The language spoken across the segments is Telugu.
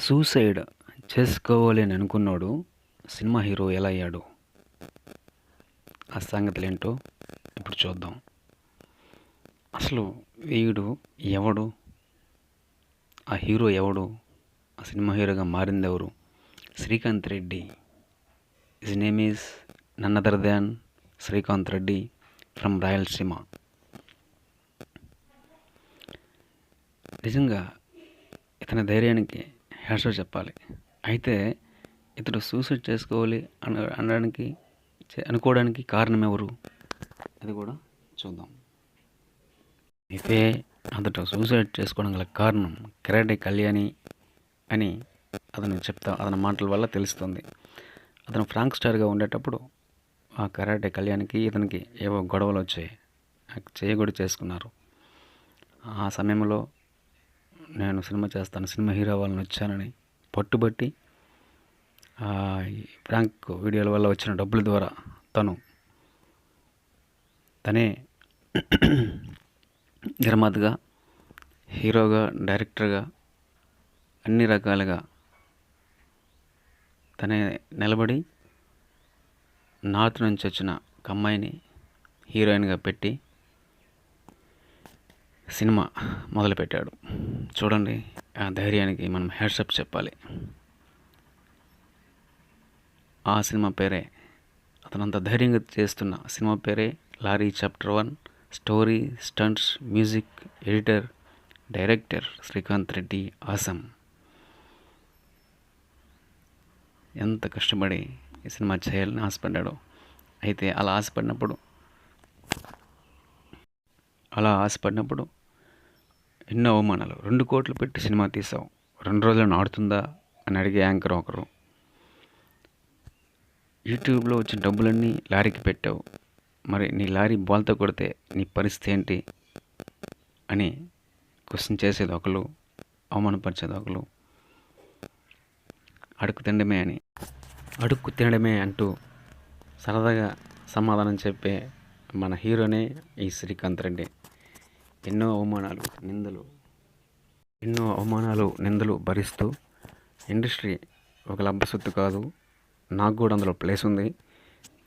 సూసైడ్ చేసుకోవాలి అని సినిమా హీరో ఎలా అయ్యాడు? ఆ సంగతులేంటో ఇప్పుడు చూద్దాం. అసలు వీడు ఎవడు? ఆ హీరో ఎవడు? ఆ సినిమా హీరోగా మారింది ఎవరు? Srikanth Reddy. His name is none other than Srikanth Reddy from Rayalaseema నిజంగా ఇతని ధైర్యానికి హ్యాషో చెప్పాలి. అయితే ఇతడు సూసైడ్ చేసుకోవాలి అన అనడానికి చే- అనుకోవడానికి కారణం ఎవరు? అది కూడా చూద్దాం. అయితే అతడు సూసైడ్ చేసుకోవడం గల కారణం కెరాటే కళ్యాణి అని అతను చెప్తా అతని మాటల వల్ల తెలుస్తుంది. అతను ఫ్రాంక్ స్టార్గా ఉండేటప్పుడు ఆ కరాటే కళ్యాణ్కి ఇతనికి ఏవో గొడవలు వచ్చాయి. చేయగొడి చేసుకున్నారు. ఆ సమయంలో నేను సినిమా చేస్తాను సినిమా హీరో వాళ్ళని వచ్చానని పట్టుబట్టి ఫ్రాంక్ వీడియోల వల్ల వచ్చిన డబ్బుల ద్వారా తను తనే నిర్మాతగా హీరోగా డైరెక్టర్గా అన్ని రకాలుగా తనే నిలబడి నార్త్ నుంచి వచ్చిన ఒక అమ్మాయిని హీరోయిన్గా పెట్టి సినిమా మొదలుపెట్టాడు. చూడండి ఆ ధైర్యానికి మనం హ్యాట్సప్ చెప్పాలి. ఆ సినిమా పేరే అతనంత ధైర్యంగా చేస్తున్న సినిమా పేరే lorry chapter one story stunts music editor director Srikanth Reddy awesome ఎంత కష్టపడి ఈ సినిమా చేయాలని ఆశపడ్డాడో. అయితే అలా ఆశపడినప్పుడు అలా ఆశపడినప్పుడు ఎన్నో అవమానాలు. రెండు కోట్లు పెట్టి సినిమా తీసావు రెండు రోజులను ఆడుతుందా అని అడిగే యాంకర్ ఒకరు. యూట్యూబ్లో వచ్చిన డబ్బులన్నీ లారీకి పెట్టావు. మరి నీ లారీ బాల్తో కొడితే నీ పరిస్థితి ఏంటి? అని క్వశ్చన్ చేసేది ఒకరు అవమానపరిచేది ఒకరు అడుక్కు తినడమే అని. అడుక్కు తినడమే అంటూ సరదాగా సమాధానం చెప్పే మన హీరోనే ఈ శ్రీకాంత్ రెడ్డి. ఎన్నో అవమానాలు నిందలు ఎన్నో అవమానాలు నిందలు భరిస్తూ ఇండస్ట్రీ ఒక లబ్బసొత్తు కాదు. నాకు కూడా అందులో ప్లేస్ ఉంది.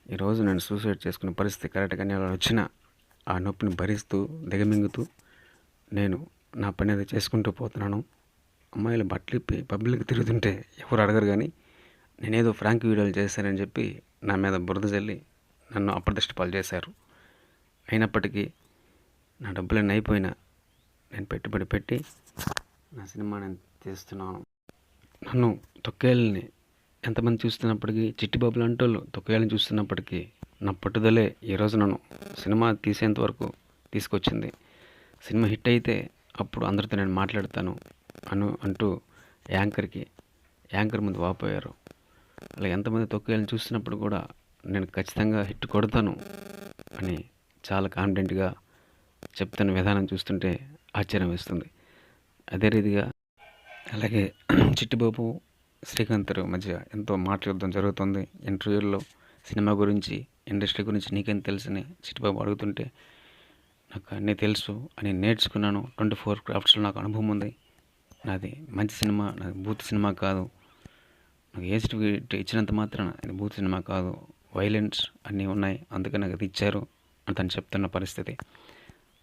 ఈరోజు నేను సూసైడ్ చేసుకునే పరిస్థితి కరెక్ట్గా నేను వచ్చిన ఆ నొప్పిని భరిస్తూ దిగమింగుతూ నేను నా పని అది చేసుకుంటూ పోతున్నాను. అమ్మాయిలు బట్టలు ఇప్పి పబ్లిక్ తిరుగుతుంటే ఎవరు అడగరు కానీ నేనేదో ఫ్రాంక్ వీడియోలు చేశానని చెప్పి నా మీద బురద చల్లి నన్ను అప్రదిష్ట పాలు చేశారు. అయినప్పటికీ నా డబ్బులన్నీ అయిపోయినా. నేను పెట్టుబడి పెట్టి నా సినిమా నేను తీస్తున్నాను. నన్ను తొక్కేళ్ళని ఎంతమంది చూస్తున్నప్పటికీ చిట్టిబాబు లాంటి వాళ్ళు తొక్కేళ్ళని చూస్తున్నప్పటికీ నా పట్టుదలే ఈరోజు నన్ను సినిమా తీసేంత వరకు తీసుకొచ్చింది. సినిమా హిట్ అయితే అప్పుడు అందరితో నేను మాట్లాడతాను అను అంటూ యాంకర్కి యాంకర్ ముందు వాపోయారు. అలా ఎంతమంది తొక్కేళ్ళని చూస్తున్నప్పుడు కూడా నేను ఖచ్చితంగా హిట్ కొడతాను అని చాలా కాన్ఫిడెంట్గా చెప్తున్న విధానం చూస్తుంటే ఆశ్చర్యం వేస్తుంది. అదే రీతిగా అలాగే చిట్టిబాబు శ్రీకాంత్ మధ్య ఎంతో మాట్లాడడం జరుగుతుంది. ఇంటర్వ్యూల్లో సినిమా గురించి ఇండస్ట్రీ గురించి నీకేం తెలుసని చిట్టిబాబు అడుగుతుంటే నాకు అన్నీ తెలుసు అని నేర్చుకున్నాను. ట్వంటీ ఫోర్ క్రాఫ్ట్స్లో నాకు అనుభవం ఉంది. నాది మంచి సినిమా నాది బూత్ సినిమా కాదు. నాకు ఏ సర్టిఫికేట్ ఇచ్చినంత మాత్రాన ఇది బూత్ సినిమా కాదు. వైలెన్స్ అన్నీ ఉన్నాయి. అందుకని నాకు అది ఇచ్చారు అని తను చెప్తున్న పరిస్థితి.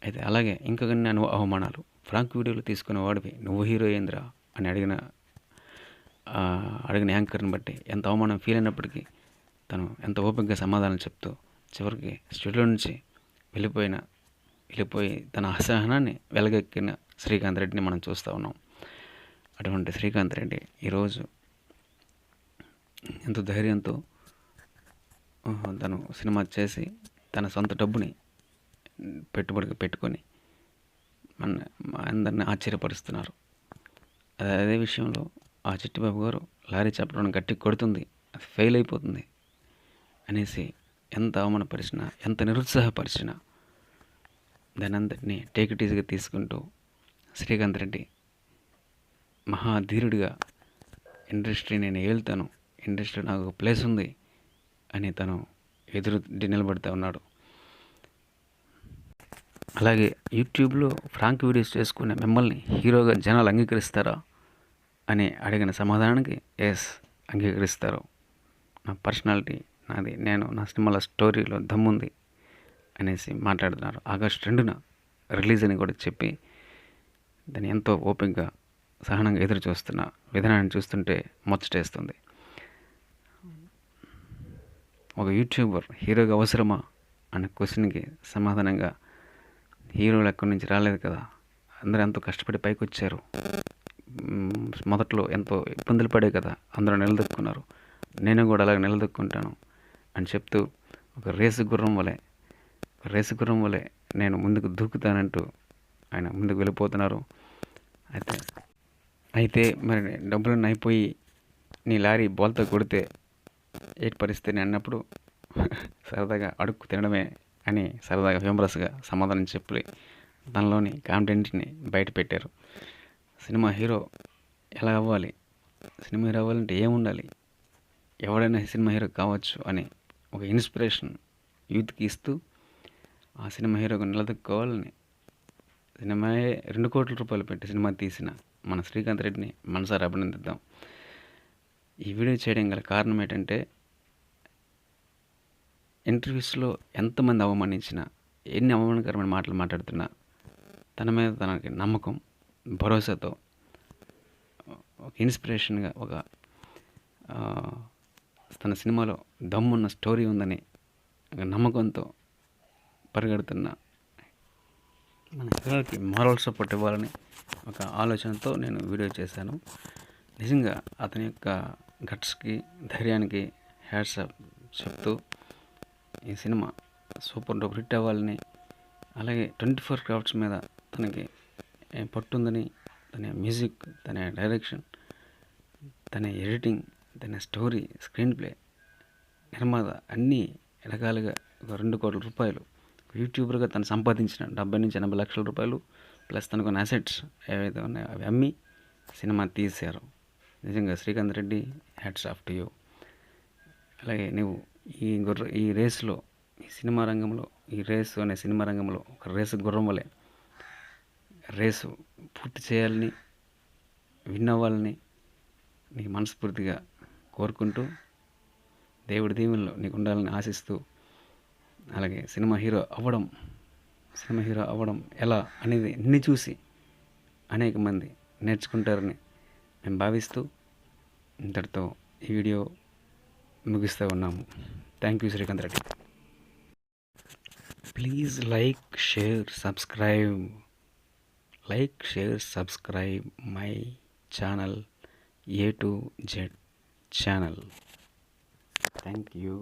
అయితే అలాగే ఇంకా కొన్ని అను అవమానాలు. ఫ్రాంక్ వీడియోలు తీసుకునే వాడివి. నువ్వు హీరో ఏంద్రా? అని అడిగిన అడిగిన యాంకర్ని బట్టి ఎంత అవమానం ఫీల్ అయినప్పటికీ తను ఎంత ఓపికగా సమాధానం చెప్తూ చివరికి స్టూడియో నుంచి వెళ్ళిపోయిన వెళ్ళిపోయి తన అసహనాన్ని వెలగెక్కిన శ్రీకాంత్ రెడ్డిని మనం చూస్తూ ఉన్నాం. అటువంటి శ్రీకాంత్ రెడ్డి ఈరోజు ఎంతో ధైర్యంతో తను సినిమా చేసి తన సొంత డబ్బుని పెట్టుబడికి పెట్టుకొని మన అందరిని ఆశ్చర్యపరుస్తున్నారు. అదే అదే విషయంలో ఆ చిట్టిబాబు గారు లారీ చెప్పడం గట్టి కొడుతుంది అది ఫెయిల్ అయిపోతుంది అనేసి ఎంత అవమానపరిచినా ఎంత నిరుత్సాహపరిచినా దాని అంతటిని టేక్ తీసుకుంటూ శ్రీకాంత్ రెడ్డి మహాధీరుడిగా ఇండస్ట్రీ నేను ఏళ్తాను ఇండస్ట్రీ నాకు ఒక ప్లేస్ ఉంది అని తను ఎదురు నిలబడుతూ ఉన్నాడు. అలాగే యూట్యూబ్లో ఫ్రాంక్ వీడియోస్ చేసుకునే మిమ్మల్ని హీరోగా జనాలు అంగీకరిస్తారా అని అడిగిన సమాధానానికి ఎస్ అంగీకరిస్తారు. నా పర్సనాలిటీ నాది నేను నా సినిమాల స్టోరీలో దమ్ముంది అనేసి మాట్లాడుతున్నారు. ఆగస్ట్ రెండున రిలీజ్ అని కూడా చెప్పి దాన్ని ఎంతో ఓపికగా సహనంగా ఎదురు చూస్తున్న విధానాన్ని చూస్తుంటే ముచ్చటేస్తుంది. ఒక యూట్యూబర్ హీరోగా అవసరమా? అనే క్వశ్చన్కి సమాధానంగా హీరోలు ఎక్కడి నుంచి రాలేదు కదా. అందరూ ఎంతో కష్టపడి పైకి వచ్చారు మొదట్లో ఎంతో ఇబ్బందులు పడే కదా. అందరూ నిలదొక్కున్నారు. నేను కూడా అలాగే నిలదొక్కుంటాను అని చెప్తూ ఒక రేసు గుర్రం వలె ఒక రేసు గుర్రం వలె నేను ముందుకు దూకుతానంటూ ఆయన ముందుకు వెళ్ళిపోతున్నారు. అయితే అయితే మరి డబ్బులు అయిపోయి నీ లారీ బోల్తో కొడితే ఏటి పరిస్థితిని అన్నప్పుడు సరదాగా అడుక్కు తినడమే అని సరదాగా హ్యూమరస్గా సమాధానం చెప్పి తనలోని కాన్ఫిడెంట్ని బయట పెట్టారు. సినిమా హీరో ఎలా అవ్వాలి? సినిమా హీరో అవ్వాలంటే ఏముండాలి? ఎవడైనా సినిమా హీరో కావచ్చు అని ఒక ఇన్స్పిరేషన్ యూత్కి ఇస్తూ ఆ సినిమా హీరోగా నిలదొక్కోవాలని సినిమాయే రెండు కోట్ల రూపాయలు పెట్టి సినిమా తీసిన మన శ్రీకాంత్ రెడ్డిని మనసారి అభినందిద్దాం. ఈ వీడియో చేయడం గల కారణం ఏంటంటే ఇంటర్వ్యూస్లో ఎంతమంది అవమానించినా ఎన్ని అవమానకరమైన మాటలు మాట్లాడుతున్నా తన మీద తనకి నమ్మకం భరోసాతో ఒక ఇన్స్పిరేషన్గా ఒక తన సినిమాలో దమ్మున్న స్టోరీ ఉందని ఒక నమ్మకంతో పరిగెడుతున్న మన హీరోకి మారల్ సపోర్ట్ ఇవ్వాలని ఒక ఆలోచనతో నేను వీడియో చేశాను. నిజంగా అతని యొక్క గట్స్కి ధైర్యానికి హ్యాట్సాప్ చెప్తూ ఈ సినిమా సూపర్ డూపర్ హిట్ అవ్వాలని అలాగే ట్వంటీ ఫోర్ క్రాఫ్ట్స్ మీద తనకి పట్టుందని తన మ్యూజిక్ తన డైరెక్షన్ తన ఎడిటింగ్ తన స్టోరీ స్క్రీన్ ప్లే నిర్మాత అన్ని రకాలుగా ఒక రెండు కోట్ల రూపాయలు. యూట్యూబర్గా తను సంపాదించిన డెబ్బై నుంచి ఎనభై లక్షల రూపాయలు ప్లస్ తనకు కొన్ని అసెట్స్ ఏవైతే ఉన్నాయో అవి అమ్మి సినిమా తీశారు. నిజంగా Srikanth Reddy hats off to you. అలాగే నువ్వు ఈ గుర్ర ఈ రేసులో ఈ సినిమా రంగంలో ఈ రేసు అనే సినిమా రంగంలో ఒక రేసు గుర్రం వలె రేసు పూర్తి చేయాలని విన్ అవ్వాలని మనస్ఫూర్తిగా కోరుకుంటూ దేవుడి దీవెనలో నీకు ఉండాలని ఆశిస్తూ అలాగే సినిమా హీరో అవ్వడం సినిమా హీరో అవ్వడం ఎలా అనేది నిన్ను చూసి అనేక మంది నేర్చుకుంటారని మేము భావిస్తూ ఇంతటితో ఈ వీడియో ముగిస్తూ ఉన్నాము. Thank you Srikanth Reddy please like share subscribe like share subscribe my channel A to Z channel thank you